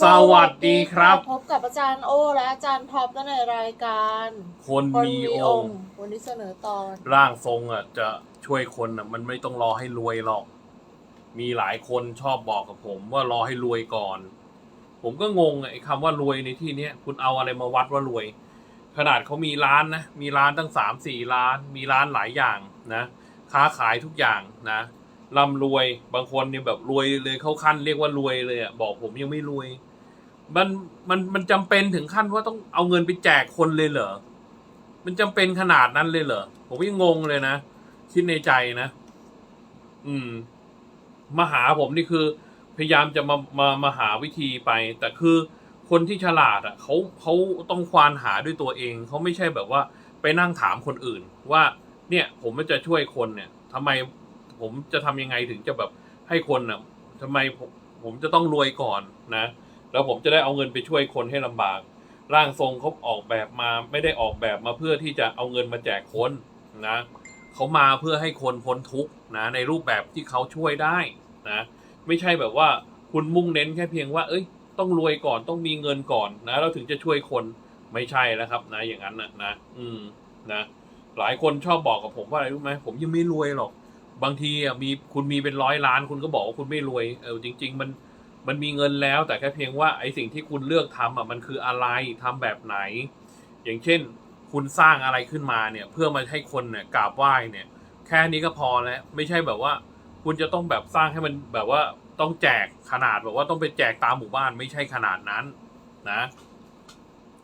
สวัสดีครับ พบกับอาจารย์โอและอาจารย์ท็อปและในรายการคนคนมีมีอองงค์ค์ วันนี้เสนอตอน ร่างทรงอะจะช่วยคนอะมันไม่ต้องรอให้รวยหรอก มีหลายคนชอบบอกกับผมว่ารอให้รวยก่อน ผมก็งงอะไอ้คำว่ารวยในที่เนี้ยคุณเอาอะไรมาวัดว่ารวย ขนาดเขามีร้านนะมีร้านตั้งสามสี่ร้าน มีร้านหลายอย่างนะ ค้าขายทุกอย่างนะ ร่ำรวยบางคนเนี่ยแบบรวยเลยเข้าขั้นเรียกว่ารวยเลยอะบอกผมยังไม่รวย มันมันมันจำเป็นถึงขั้นว่าต้องเอาเงินไปแจกคนเลยเหรอมันจำเป็นขนาดนั้นเลยเหรอผมยังงงเลยนะคิดในใจนะ อืมมาหาผมนี่คือ พยายามจะมามามาหาวิธีไป แต่คือคนที่ฉลาดอะเขาเขาต้องควานหาด้วยตัวเองเขาไม่ใช่แบบว่า ไปนั่งถามคนอื่น ว่า เนี่ย ผมจะช่วยคนเนี่ยทำไม ผมจะทำยังไงถึงจะแบบให้คนอะทำไมผมผมจะต้องรวยก่อนนะ แล้วผมจะได้เอาเงินไปช่วยคนให้ลำบาก ร่างทรงเขาออกแบบมาไม่ได้ออกแบบมาเพื่อที่จะเอาเงินมาแจกคนนะเขามาเพื่อให้คนพ้นทุกข์นะในรูปแบบที่เขาช่วยได้นะไม่ใช่แบบว่าคุณมุ่งเน้นแค่เพียงว่า เอ้ย ต้องรวยก่อนต้องมีเงินก่อนนะเราถึงจะช่วยคนไม่ใช่แล้วครับ นะ อย่างนั้นนะนะ อืมนะหลายคนชอบบอกกับผมว่าอะไรรู้ไหมผมยังไม่รวยหรอก บางทีอะมีคุณมีเป็นร้อยล้าน คุณก็บอกว่าคุณไม่รวยเออจริง ๆ มันมันมีเงินแล้ว แต่แค่เพียงว่าไอ้สิ่งที่คุณเลือกทำอะมันคืออะไรทำแบบไหน อย่างเช่น คุณสร้างอะไรขึ้นมาเนี่ย เพื่อมาให้คนเนี่ยกราบไหว้เนี่ย แค่นี้ก็พอแล้วไม่ใช่แบบว่า คุณจะต้องแบบสร้างให้มันแบบว่าต้องแจกขนาดแบบว่าต้องไปแจกตามหมู่บ้านไม่ใช่ขนาดนั้นนะ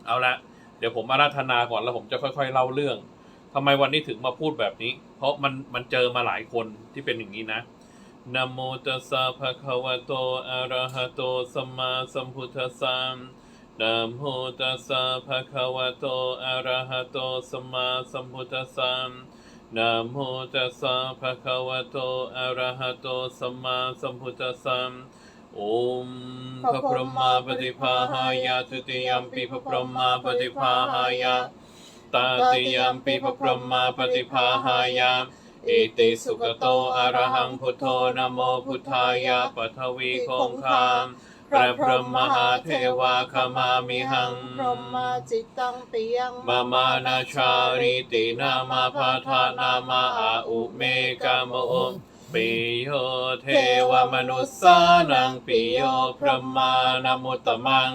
เอาละเดี๋ยวผมอาราธนาก่อนแล้วผมจะค่อย ๆ เล่าเรื่องทำไมวันนี้ถึงมาพูดแบบนี้ เพราะมันมันเจอมาหลายคนที่เป็นอย่างนี้นะนะโมตัสสะภะคะวะโตอะระหะโตสัมมาสัมพุทธัสสะนะโมตัสสะภะคะวะโตอะระหะโตสัมมาสัมพุทธัสสะนะโมตัสสะภะคะวะโตอะระหะโตสัมมาสัมพุทธัสสะโอมพระพรหมาปฏิภาหายะทุติยมปิพระพรหมาปฏิภาหายะ ตาติยมปิพระพรหมาปฏิภาหายะอิติสุขโตอะระหังพุทโธนะโมพุทธายะปัทวีคงคามพระพรหมมหาเทวาขมามิหังพรหมาจิตตังติยังมามานาชาริตินามาพาทานามาอาอุเมกามโอปิโยเทวมนุสสานังปิโยพรหมานามุตตมัง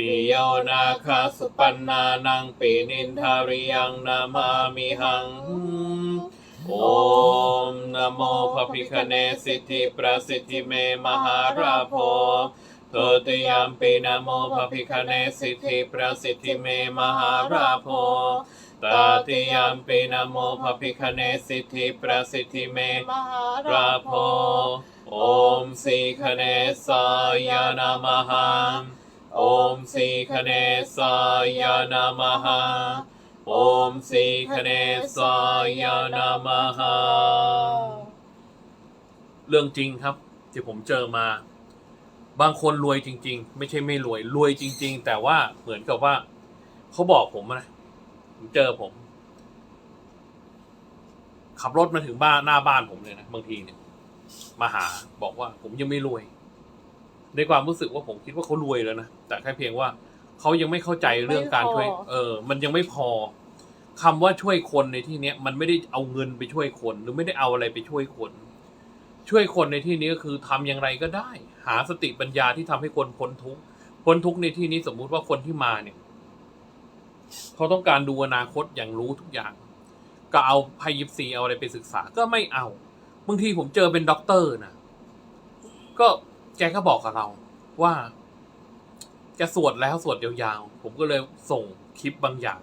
ปิโยนาคาสุปันนานังปินินทาริยังนามามิหัง โอมนะโมพระพิคเนศสิทธิประสิทธิเมมหาราโพโตติยามปีนะโมพระพิคเนศสิทธิประสิทธิเมมหาราโพตาติยามปีนะโมพระพิคเนศสิทธิประสิทธิเมมหาราโพโพโอมสีคเนสายนามหัง โอมสีคเนสายนามหังโอมสีคเนสายนามหังเรื่องจริงครับ ที่ผมเจอมา บางคนรวยจริง ๆ ไม่ใช่ไม่รวยรวยจริง ๆ แต่ว่าเหมือนกับว่าเขาบอกผมนะผมเจอผม ขับรถมาถึงบ้านหน้าบ้านผมเลยนะบางทีเนี่ย มาหาบอกว่าผมยังไม่รวย ในความรู้สึกว่าผมคิดว่าเขารวยแล้วนะ แต่แค่เพียงว่าเขายังไม่เข้าใจเรื่องการช่วย เออ มันยังไม่พอคำว่าช่วยคนในที่เนี้ย มันไม่ได้เอาเงินไปช่วยคน หรือไม่ได้เอาอะไรไปช่วยคน ช่วยคนในที่นี้ก็คือทำอย่างไรก็ได้ หาสติปัญญาที่ทำให้คนพ้นทุกข์พ้นทุกข์ในที่นี้สมมุติว่าคนที่มาเนี่ยเขาต้องการดูอนาคตอย่างรู้ทุกอย่าง ก็เอาไพยิปซีเอาอะไรไปศึกษา ก็ไม่เอาบางทีผมเจอเป็นด็อกเตอร์นะก็ แกก็บอกกับเราว่าแกสวดแล้วสวดยาวๆ ผมก็เลยส่งคลิปบางอย่าง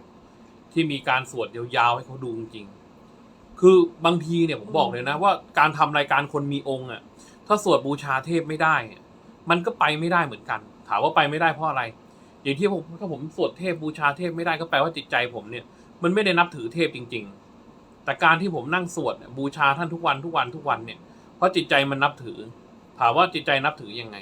ที่มีการสวดยาวๆให้เขาดูจริงๆคือบางทีเนี่ยผมบอกเลยนะว่าการทำรายการคนมีองค์อะ ถ้าสวดบูชาเทพไม่ได้ มันก็ไปไม่ได้เหมือนกัน ถามว่าไปไม่ได้เพราะอะไร อย่างที่ผมถ้าผมสวดเทพบูชาเทพไม่ได้ก็แปลว่าจิตใจผมเนี่ย มันไม่ได้นับถือเทพจริง ๆ แต่การที่ผมนั่งสวดบูชาท่านทุกวันทุกวันทุกวันเนี่ย เพราะจิตใจมันนับถือ ถามว่าจิตใจนับถือยังไง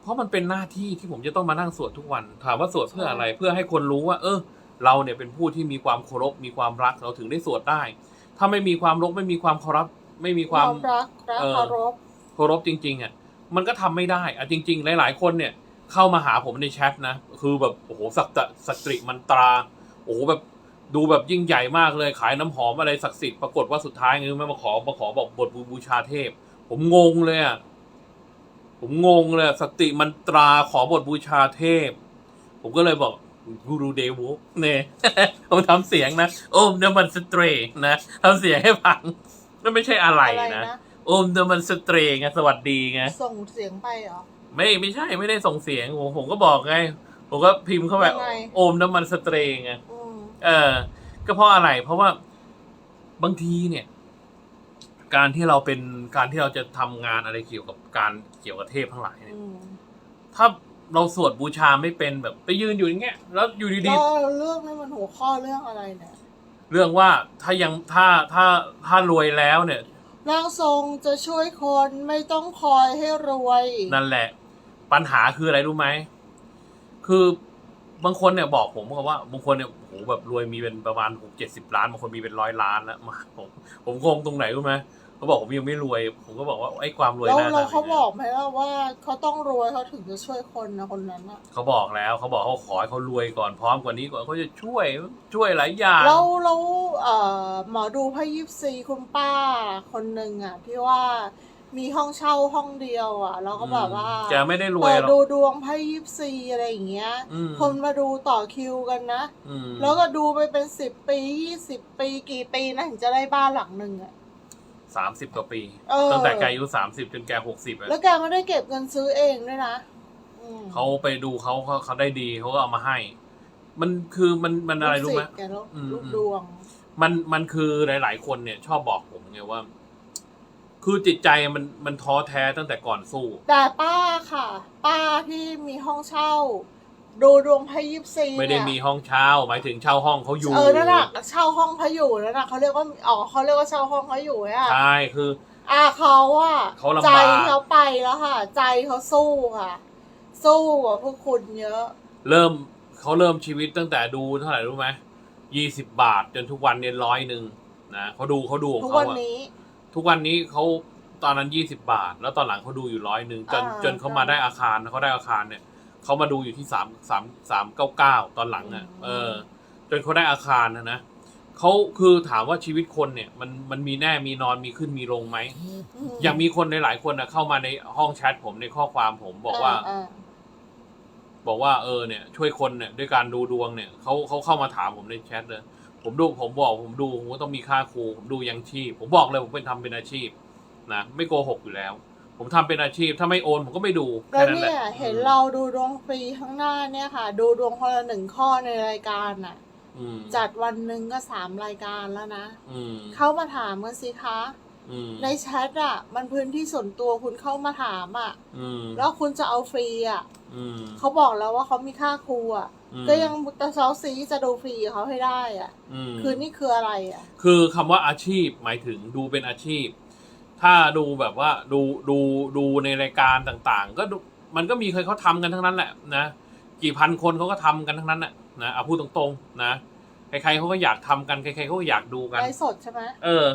เพราะมันเป็นหน้าที่ที่ผมจะต้องมานั่งสวดทุกวัน ถามว่าสวดเพื่ออะไร เพื่อให้คนรู้ว่า เออ เราเนี่ยเป็นผู้ที่มีความเคารพมีความรักเราถึงได้สวดได้ ถ้าไม่มีความรบไม่มีความเคารพไม่มีความรักและเออเคารพเคารพจริง ๆอะมันก็ทำไม่ได้อะจริง ๆ หลาย ๆ คนเนี่ย เข้ามาหาผมในแชทนะ คือแบบโอ้โหสักตะสตริมันตราโอ้โหแบบดูแบบยิ่งใหญ่มากเลยขายน้ำหอมอะไรศักดิ์สิทธิ์ปรากฏว่าสุดท้ายไงรู้ไหมมาขอมาขอบอกบทบูชาเทพ ผมงงเลยอะ ผมงงเลยอะสติมันตราขอบทบูชาเทพ ผมก็เลยบอกกูรูเดวุเนี่ยผมทำเสียงนะ โอมเดมันสเตรนะทำเสียงให้ฟังนั่นไม่ใช่อะไรอะไรนะนะ โอมเดมันสเตรไงสวัสดีไง ส่งเสียงไปเหรอ ไม่ไม่ใช่ไม่ได้ส่งเสียง ผมผมก็บอกไง ผมก็พิมพ์เข้าไปยังไงโอมน้ำมันสเตรไงอืมเออ ก็เพราะอะไร เพราะว่าบางทีเนี่ย การที่เราเป็นการที่เราจะทำงานอะไรเกี่ยวกับการเกี่ยวกับเทพทั้งหลายเนี่ยอืมถ้าเราสวดบูชาไม่เป็นแบบ ไปยืนอยู่อย่างเงี้ยแล้วอยู่ดีแล้วเรื่องนี้มันหัวข้อเรื่องอะไรเนี่ยๆเรื่องว่าถ้ายังถ้าถ้าถ้ารวยแล้วเนี่ยร่างทรงจะช่วยคนไม่ต้องคอยให้รวย นั่นแหละ ปัญหาคืออะไรรู้ไหม คือ บางคนเนี่ยบอกผมบอกว่าบางคนเนี่ยโอ้โหแบบรวยมีเป็นประมาณหกเจ็ดสิบล้านบางคนมีเป็นร้อยล้านแล้วมาผมผมงงตรงไหนรู้ไหมเขาบอกผมยังไม่รวย ผมก็บอกว่าไอ้ความรวยแล้วหน้าเราตาเขาบอกไหมล่ะว่าเขาต้องรวยเขาถึงจะช่วยคนนะคนนั้นอะเขาบอกแล้วเขาบอกเขาขอให้เขารวยก่อนพร้อมกว่านี้ก่อนเขาจะช่วยช่วยหลายอย่างแล้วแล้วเอ่อหมอดูพระยิปซีคุณป้าคนหนึ่งอะที่ว่า มีห้องเช่าห้องเดียวอะแล้วก็แบบว่าแกไม่ได้รวยเปิดหรอกดูดวงไพ่ยิปซีอะไรอย่างเงี้ยอืมคนมาดูต่อคิวกันนะอืมแล้วก็ดูไปเป็นสิบปียี่สิบปีกี่ปีนะถึงจะได้บ้านหลังหนึ่งอะสามสิบกว่าปีเออตั้งแต่แกอายุสามสิบจนแกหกสิบแล้วแกไม่ได้เก็บเงินซื้อเองด้วยนะอืมเขาไปดูเขาเขาเขาได้ดีเขาก็เอามาให้ มันคือมันมันอะไรรู้ไหมลูกศิษย์แกแล้วอืมลูกดวง มันมันคือหลาย ๆ คนเนี่ย ชอบบอกผมไงว่า คือจิตใจมันมันท้อแท้ตั้งแต่ก่อนสู้ แต่ป้าค่ะ ป้าที่มีห้องเช่า ดูดวงไพ่ยิปซีไม่ได้เนี่ยมีห้องเช่าหมายถึงเช่าห้องเขาอยู่เออนั่นแหละเช่าห้องเขาอยู่นั่นน่ะเขาเรียกว่าอ๋อเขาเรียกว่าเช่าห้องเขาอยู่อะใช่คือ อะเขาอะเขาลำบาก ใจเขาไปแล้วค่ะ ใจเขาสู้ค่ะ สู้กว่าพวกคุณเยอะ เริ่มเขาเริ่มชีวิตตั้งแต่ดูเท่าไหร่รู้ไหมยี่สิบบาทจนทุกวันเนี่ยร้อยหนึ่งนะเขาดูเขาดูของทุกเขาวันอะนี้ ทุกวันนี้เขาตอนนั้นยี่สิบาท แล้วตอนหลังเขาดูอยู่ร้อยหนึ่งจนอ่าจนเขามาได้อาคารเขาได้อาคารเนี่ยเขามาดูอยู่ที่สามสามสามเก้าเก้าตอนหลังอะ อืม เออ จนเขาได้อาคารนะนะเขาคือถามว่าชีวิตคนเนี่ย มันมันมีแน่มีนอนมีขึ้นมีลงไหมมอย่างมีคนในหลายคนนะเข้ามาในห้องแชทผมในข้อความผมบอกว่าาบอกว่าเออเนี่ยช่วยคนเนี่ยด้วยการดูดวงเนี่ยเขาเขาเข้ามาถามผมในแชทเลย ผมดูผมบอกผมดูผมก็ต้องมีค่าครูผมดูยังชีพ ผมบอกเลยผมเป็นทำเป็นอาชีพนะไม่โกหกอยู่แล้ว ผมทำเป็นอาชีพ ถ้าไม่โอนผมก็ไม่ดูแล้แค่วนั้นแหเนี่ละยเห็นเราดูดวงฟรีข้างหน้าเนี่ยค่ะ ดูดวงคนละหนึ่งข้อในรายการน่ะ อืมจัดวันหนึ่งก็สามรายการแล้วนะ อืมเข้ามาถามกันสิคะ อืมในแชทอะ มันพื้นที่ส่วนตัวคุณเข้ามาถามอะ อืมแล้วคุณจะเอาฟรีอะอืมเขาบอกแล้วว่าเขามีค่าครูอะ อืมก็ยังตะเซาซีจะดูฟรีกับเขาให้ได้อะ อืม คือนี่คืออะไรอะ คือคำว่าอาชีพหมายถึงดูเป็นอาชีพ ถ้าดูแบบว่าดูดูดูในรายการต่างๆ ก็ดูมันก็มีเคยเขาทำกันทั้งนั้นแหละนะกี่พันคนเขาก็ทำกันทั้งนั้นแหละนะเอาพูดตรงๆนะใครๆเขาก็อยากทำกันใครๆเขาก็อยากดูกัน ไลฟ์สดใช่ไหมเออ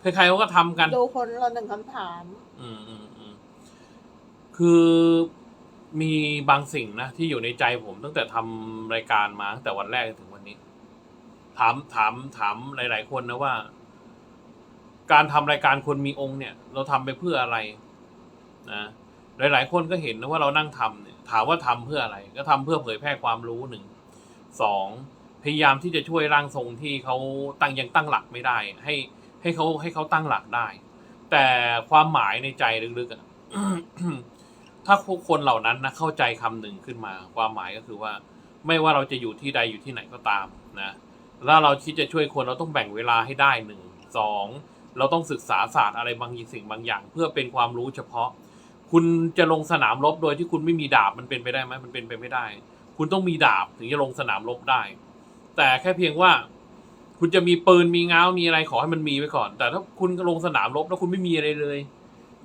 ใครๆเขาก็ทำกัน ดูคนละหนึ่งคำถาม อืมอืมอืมคือมีบางสิ่งนะ ที่อยู่ในใจผมตั้งแต่ทำรายการมาตั้งแต่วันแรกจนถึงวันนี้ ถามถามถามหลาย ๆ คนนะว่า การทำรายการคนมีองค์เนี่ย เราทำไปเพื่ออะไรนะหลาย ๆ คนก็เห็นนะว่าเรานั่งทำเนี่ย ถามว่าทำเพื่ออะไร ก็ทำเพื่อเผยแพร่ความรู้หนึ่งสองพยายามที่จะช่วยร่างทรงที่เขาตั้งยังตั้งหลักไม่ได้ ให้ ให้เขาให้เขาตั้งหลักได้ แต่ความหมายในใจลึกๆอะถ้าคนเหล่านั้นนะเข้าใจคำหนึ่งขึ้นมา ความหมายก็คือว่า ไม่ว่าเราจะอยู่ที่ใดอยู่ที่ไหนก็ตามนะถ้าเราคิดจะช่วยคนเราต้องแบ่งเวลาให้ได้หนึ่งสองเราต้องศึกษาศาสตร์อะไรบางสิ่งบางอย่าง เพื่อเป็นความรู้เฉพาะ คุณจะลงสนามรบโดยที่คุณไม่มีดาบมันเป็นไปได้ไหมมันเป็นไปไม่ได้ คุณต้องมีดาบถึงจะลงสนามรบได้ แต่แค่เพียงว่า คุณจะมีปืนมีง้าวมีอะไรขอให้มันมีไว้ก่อน แต่ถ้าคุณลงสนามรบแล้วคุณไม่มีอะไรเลย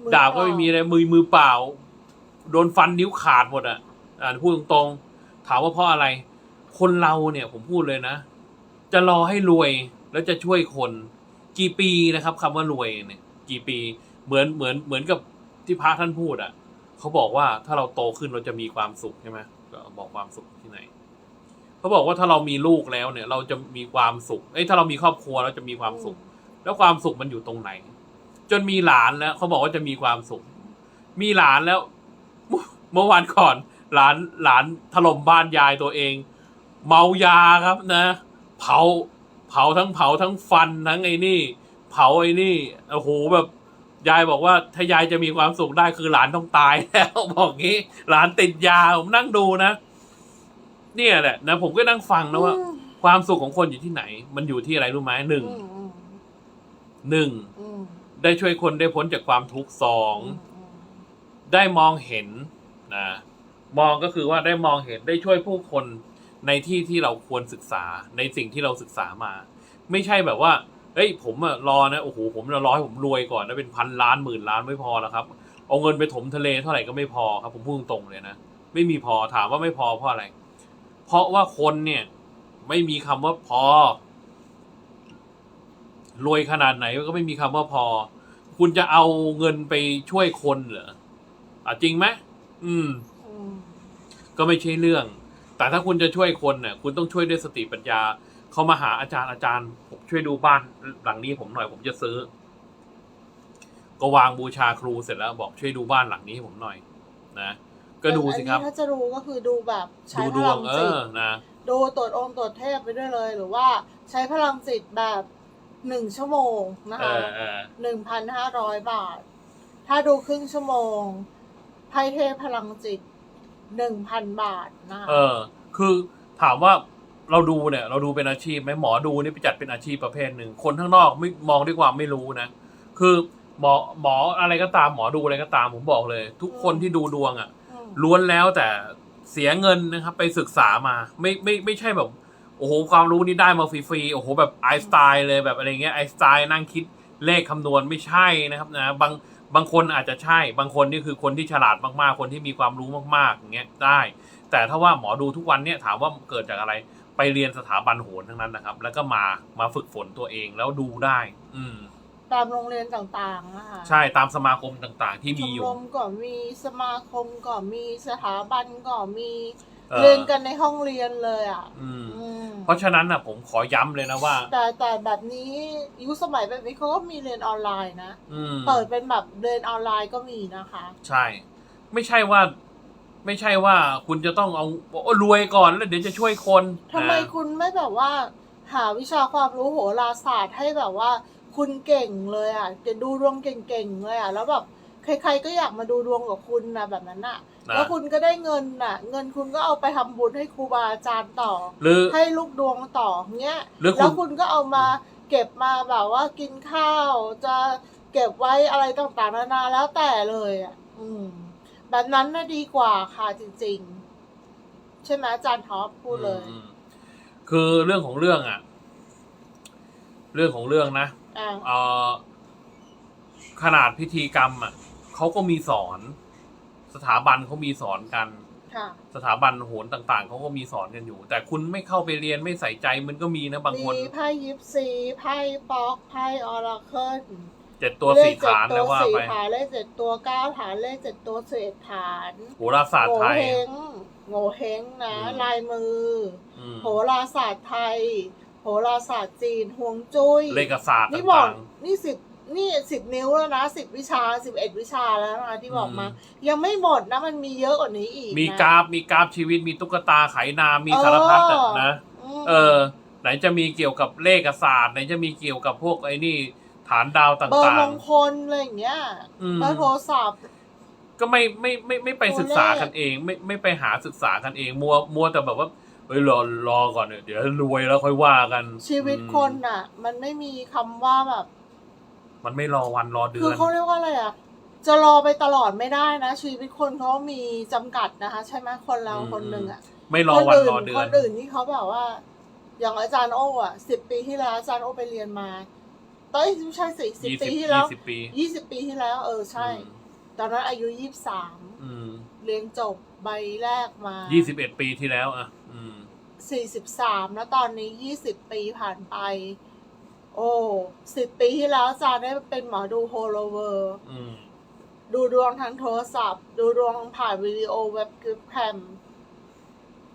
มือดาบก็ไม่มีอะไรมือมือเปล่า โดนฟันนิ้วขาดหมดอะอ่าพูดตรงๆ ถามว่าเพราะอะไร คนเราเนี่ยผมพูดเลยนะ จะรอให้รวยแล้วจะช่วยคน กี่ปีนะครับคำว่ารวยเนี่ย กี่ปีเหมือนเหมือนเหมือนกับที่พระท่านพูดอะเขาบอกว่าถ้าเราโตขึ้นเราจะมีความสุขใช่ไหมก็บอกความสุขที่ไหน เขาบอกว่าถ้าเรามีลูกแล้วเนี่ย เราจะมีความสุข เอ้ยถ้าเรามีครอบครัวเราจะมีความสุข แล้วความสุขมันอยู่ตรงไหน จนมีหลานแล้วเขาบอกว่าจะมีความสุข มีหลานแล้ว เมื่อวานก่อน หลานหลานถล่มบ้านยายตัวเอง เมายาครับนะ เผาเผาทั้งเผาทั้งฟันทั้งไอ้นี่ เผาไอ้นี่โอ้โหแบบยายบอกว่าถ้ายายจะมีความสุขได้คือหลานต้องตายแล้วบอกงี้ หลานติดยาผมนั่งดูนะ เนี่ยแหละนะผมก็นั่งฟังนะว่าอืมความสุขของคนอยู่ที่ไหน มันอยู่ที่อะไรรู้ไหมหนึ่งอืมหนึ่งอืมได้ช่วยคนได้พ้นจากความทุกข์สองอืมได้มองเห็นนะมองก็คือว่าได้มองเห็นได้ช่วยผู้คนในที่ที่เราควรศึกษาในสิ่งที่เราศึกษามา ไม่ใช่แบบว่าเฮ้ยผมอะรอนะโอ้โหผมจะรอให้ผมรวยก่อนนะเป็นพันล้านหมื่นล้านไม่พอแล้วครับเอาเงินไปถมทะเลเท่าไหร่ก็ไม่พอครับ ผมพูดตรงๆเลยนะไม่มีพอถามว่าไม่พอเพราะอะไร เพราะว่าคนเนี่ย ไม่มีคำว่าพอ รวยขนาดไหนก็ไม่มีคำว่าพอ คุณจะเอาเงินไปช่วยคนเหรออะจริงไหมอืมอมก็ไม่ใช่เรื่อง แต่ถ้าคุณจะช่วยคนเนี่ยคุณต้องช่วยด้วยสติปัญญา เขามาหาอาจารย์อาจารย์ ผมช่วยดูบ้านหลังนี้ผมหน่อยผมจะซื้อ ก็วางบูชาครูเสร็จแล้ว บอกช่วยดูบ้านหลังนี้ให้ผมหน่อย นะ ก็ดูสิครับ อันนี้ถ้าจะดูก็คือดูแบบใช้ดูพดวลังงเอจิตอนะ ดูตรวจองค์ตรวจเทพไปด้วยเลย หรือว่าใช้พลังจิตแบบหนึ่งชั่วโมงนะเอคะอเออหนึ่งพันห้าร้อยบาท ถ้าดูครึ่งชั่วโมงไพ่เทพพลังจิตหนึ่งพันบาทนะคะ เออ คือถามว่าเราดูเนี่ยเราดูเป็นอาชีพไหมหมอดูนี่ไปจัดเป็นอาชีพประเภทหนึ่งคนข้างนอกไม่มองด้วยความไม่รู้นะ คือหมอหมออะไรก็ตามหมอดูอะไรก็ตามผมบอกเลย ทุกคนที่ดูดวงอะ่ะม ล้วนแล้วแต่เสียเงินนะครับ ไปศึกษามา ไม่ไม่ไม่ใช่แบบ โอ้โหความรู้นี่ได้มาฟรีๆโอ้โหแบบไอสไตล์เลยแบบอะไรเงี้ยไอสไตล์นั่งคิดเลขคำนวณไม่ใช่นะครับนะบางบางคนอาจจะใช่ บางคนนี่คือคนที่ฉลาดมากๆ คนที่มีความรู้มากๆอย่างเงี้ยได้ แต่ถ้าว่าหมอดูทุกวันเนี่ยถามว่าเกิดจากอะไรไปเรียนสถาบันโหรทั้งนั้นนะครับ แล้วก็มามาฝึกฝนตัวเองแล้วดูได้ อืม ตามโรงเรียนต่างๆนะคะใช่ตามสมาคมต่างๆ ที่ชมีมอยู่ รมก็มีสมาคมก็มีสถาบันก็มีออ เรียนกันในห้องเรียนเลยอะอืมอืมเพราะฉะนั้นนะผมขอย้ำเลยนะว่า แต่แต่แบบนี้ยุคสมัยแบบนี้เขาก็มีเรียนออนไลน์นะอืมเปิดเป็นแบบเรียนออนไลน์ก็มีนะคะ ใช่ ไม่ใช่ว่า ไม่ใช่ว่าคุณจะต้องเอาโอ้รวยก่อนแล้วเดี๋ยวจะช่วยคนทำไมนะ คุณไม่แบบว่า หาวิชาความรู้โหราศาสตร์ให้แบบว่า คุณเก่งเลยอะจะดูดวงเก่งๆเลยอะแล้วแบบใครๆก็อยากมาดูดวงกับคุณนะแบบนั้นน่ะ นะแล้วคุณก็ได้เงินน่ะ เงินคุณก็เอาไปทำบุญให้ครูบาอาจารย์ต่อ หรือ ให้ลูกดวงต่อเงี้ย หรือคุณแล้วคุณก็เอามาเก็บมาแบบว่ากินข้าวจะเก็บไว้อะไรต่างๆนานาแล้วแต่เลยอะอืม แบบนั้นน่ะดีกว่าค่ะจริง ๆ ใช่ไหมอาจารย์ท็อปพูดเลย อืมคือเรื่องของเรื่องอะเรื่องของเรื่องนะ อ่าเอ่อขนาดพิธีกรรมอะเขาก็มีสอน สถาบันเขามีสอนกัน ค่ะ สถาบันโหรต่างๆเขาก็มีสอนกันอยู่ แต่คุณไม่เข้าไปเรียนไม่ใส่ใจมันก็มีนะบางคนมีไพ่ยิปซีไพ่ป๊อกไพ่ออราเคิลเจ็ดตัวสี่ฐานเลแล้ขวว่าเจ็ดตัวไปสี่ฐานเลขเจ็ดตัวเก้าฐานเลขเจ็ดตัวสิบเอ็ดฐานโหราศาสตร์โง่ไทย เฮงโง่เฮงนะ อืม ลายมืออืมโหราศาสตร์ไทย โหราศาสตร์จีนห่วงจุ้ยเลขศาสตร์นี่บอกต่างนี่สิบนี่สิบนิ้วแล้วนะสิบวิชาสิบเอ็ดวิชาแล้วนะที่บอกมาอืมยังไม่หมดนะมันมีเยอะกว่านี้อีกๆมีนะกราฟมีกราฟชีวิตมีตุ๊กตาไขนามมีสารพัดอะนะมเออ ไหนจะมีเกี่ยวกับเลขศาสตร์ไหนจะมีเกี่ยวกับพวกไอ้นี่ฐานดาวตเบอร์่ามงงคลอะไรอย่างเงี้ยๆอืมเบอร์โทรศัพท์ก็ไม่ไม่ไม่ไม่ไปศึกษากันเอง ไม่ไม่ไปหาศึกษากันเองมัวมัวแต่แบบว่า เฮ้ยรอรอก่อนเนี่ยเดี๋ยวรวยแล้วค่อยว่ากันชีวิตอืมคนน่ะ มันไม่มีคำว่าแบบ มันไม่รอวันรอเดืคืออนเขาเรียกว่าอะไรอะจะรอไปตลอดไม่ได้นะ ชีวิตคนเขามีจำกัดนะคะ ใช่ไหมคนเราอืมคนหนึ่งอะไม่รอคนวันอื่นรอเดืคอนนอื่นที่เขาแบบว่า อย่างอาจารย์โอ้อะสิบปีที่แล้วอาจารย์โอ้ไปเรียนมาตอนไม่ใช่สิสิบยี่ปีสิบที่แล้วยี่สิบปียี่สิบปีที่แล้ว เออใช่ ตอนนั้นอายุยี่สิบสามอืมเรียนจบใบแรกมายี่สิบเอ็ดปีที่แล้วอะอืม สี่สิบสามแล้วตอนนี้ยี่สิบปีผ่านไป โอ้สิบปีที่แล้วอาจารย์ได้เป็นหมอดูโฮโลเวอร์อืมดูดวงทางโทรศัพท์ ดูดวงผ่านวิดีโอเว็บแคม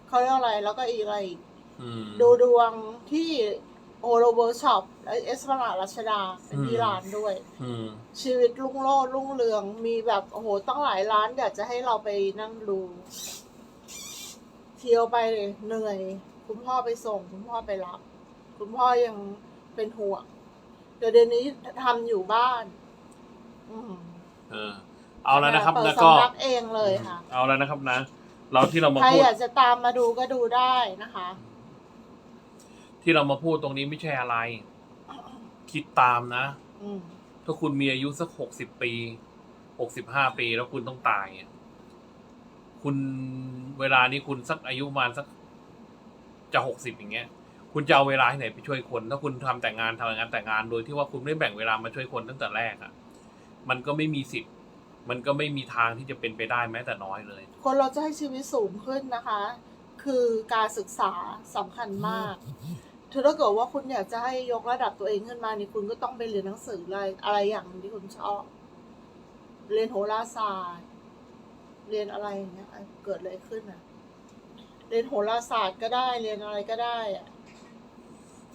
เขาเรียกอะไรแล้วก็อีกอะไรอีกอืมดูดวงที่โอโรเวิร์ช็อปและเอสพลาดรัชดาเป็นที่อืมร้านด้วยอืมชีวิตรุ่งโรจน์รุ่งเรืองมีแบบ โอ้โหตั้งหลายร้านอยากจะให้เราไปนั่งดู เที่ยวไปเลยเหนื่อย คุณพ่อไปส่ง คุณพ่อไปรับ คุณพ่อยังเป็นห่วงเดี๋ยวเดี๋ยวนี้ทำอยู่บ้าน อืมเออ เอาแล้วนะครับ เปิดแล้วก็ สำนักเองเลยค่ะ เอาแล้วนะครับนะ เราที่เรามาใครพูด อยากจะตามมาดูก็ดูได้นะคะ ที่เรามาพูดตรงนี้ไม่ใช่อะไร คิดตามนะ อืม ถ้าคุณมีอายุสักหกสิบปีหกสิบห้าปีแล้วคุณต้องตายอะ คุณเวลานี้คุณสักอายุประมาณสักจะหกสิบอย่างเงี้ย คุณจะเอาเวลาที่ไหนไปช่วยคน ถ้าคุณทำแต่งงานทำงานแต่งงานโดยที่ว่าคุณไม่แบ่งเวลามาช่วยคนตั้งแต่แรกอะ่ะ มันก็ไม่มีสิทธิ์ มันก็ไม่มีทางที่จะเป็นไปได้แม้แต่น้อยเลย คนเราจะให้ชีวิตสูงขึ้นนะคะ คือการศึกษาสำคัญมากคือถ้าเกิดว่าคุณอยากจะให้ยกระดับตัวเองขึ้นมานี่คุณก็ต้องไปเรียนหนังสืออะไรอะไรอย่างหนึ่งที่คุณชอบ เรียนโหราศาสตร์ เรียนอะไรอย่างเงี้ยอะเกิดอะไรขึ้นอะ เรียนโหราศาสตร์ก็ได้เรียนอะไรก็ได้อะ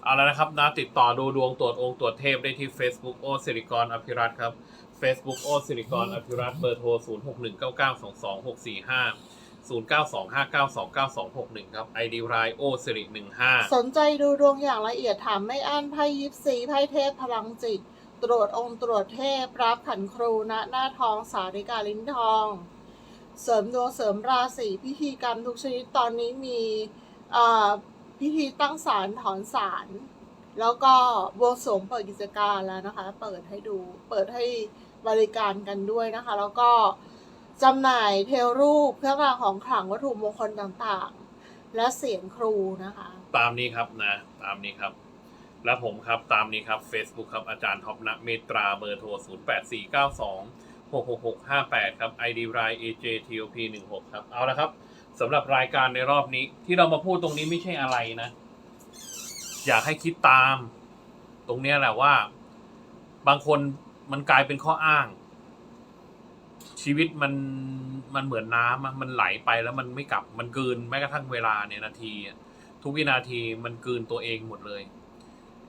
เอาแล้วนะครับนะติดต่อดูดวงตรวจองค์ตรวจเทพได้ที่ Facebook โอสิริกรอภิรัตน์ครับ Facebook โอสิริกรอภิรัตน์เบอร์โทร 0 6 1 9 9 2 2 6 4 5 0 9 2 5 9 2 9 2 6 1 ครับ ID รายโอสิริ15 สนใจดูดวงอย่างละเอียดถามไม่อั้นไพ่ยิปซีไพ่เทพพลังจิต ตรวจองค์ตรวจเทพรับขันครูณหน้าทองสาริกาลิ้นทอง เสริมดวงเสริมราศีพิธีกรรมทุกชนิดตอนนี้มีพิธีตั้งศาลถอนศาลแล้วก็บวงสรวงเปิดกิจการแล้วนะคะ เปิดให้ดูเปิดให้บริการกันด้วยนะคะ แล้วก็จำหน่ายเทวรูปเครื่องรางของขลังวัตถุมงคลต่างๆ และเสียงครูนะคะ ตามนี้ครับนะ ตามนี้ครับ และผมครับตามนี้ครับ Facebook ครับอาจารย์ท็อปนะเมตราเบอร์โทร 08492 6 6 6 5 8 ครับ ID ราย AJTOP 1 6ครับ เอาละครับสำหรับรายการในรอบนี้ ที่เรามาพูดตรงนี้ไม่ใช่อะไรนะ อยากให้คิดตาม ตรงนี้แหละว่า บางคนมันกลายเป็นข้ออ้าง ชีวิตมันมันเหมือนน้ำมันไหลไปแล้วมันไม่กลับมันกลืนแม้กระทั่งเวลาเนี่ยนาที ทุกวินาทีมันกลืนตัวเองหมดเลย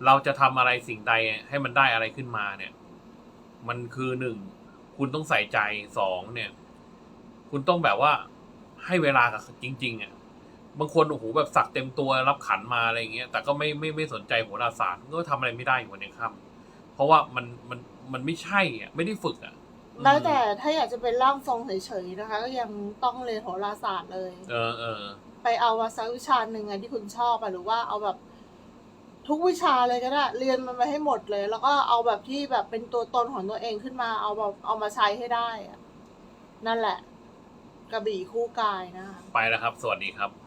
เราจะทำอะไรสิ่งใดให้มันได้อะไรขึ้นมาเนี่ย มันคือหนึ่ง คุณต้องใส่ใจสองเนี่ย คุณต้องแบบว่าให้เวลากับจริงๆอะบางคนโอ้โหแบบสักเต็มตัวรับขันมาอะไรอย่างเงี้ยแต่ก็ไม่ไม่ไม่สนใจโหราศาสตร์ก็ทำอะไรไม่ได้อยู่วันในค่ำเพราะว่ามันมันมันไม่ใช่อะไม่ได้ฝึกอะแม้แต่ถ้าอยากจะเป็นร่างทรงเฉยๆนะคะ ก็ยังต้องเรียนโหราศาสตร์เลย เออเออไปเอาวาสักวิชาหนึ่งอะที่คุณชอบอะหรือว่าเอาแบบ ทุกวิชาเลยก็ได้ เรียนมันไปให้หมดเลย แล้วก็เอาแบบที่แบบเป็นตัวตนของตัวเองขึ้นมา เอาแบบเอามาใช้ให้ได้อะนั่นแหละ กระบี่คู่กายนะคะ ไปแล้วครับ สวัสดีครับ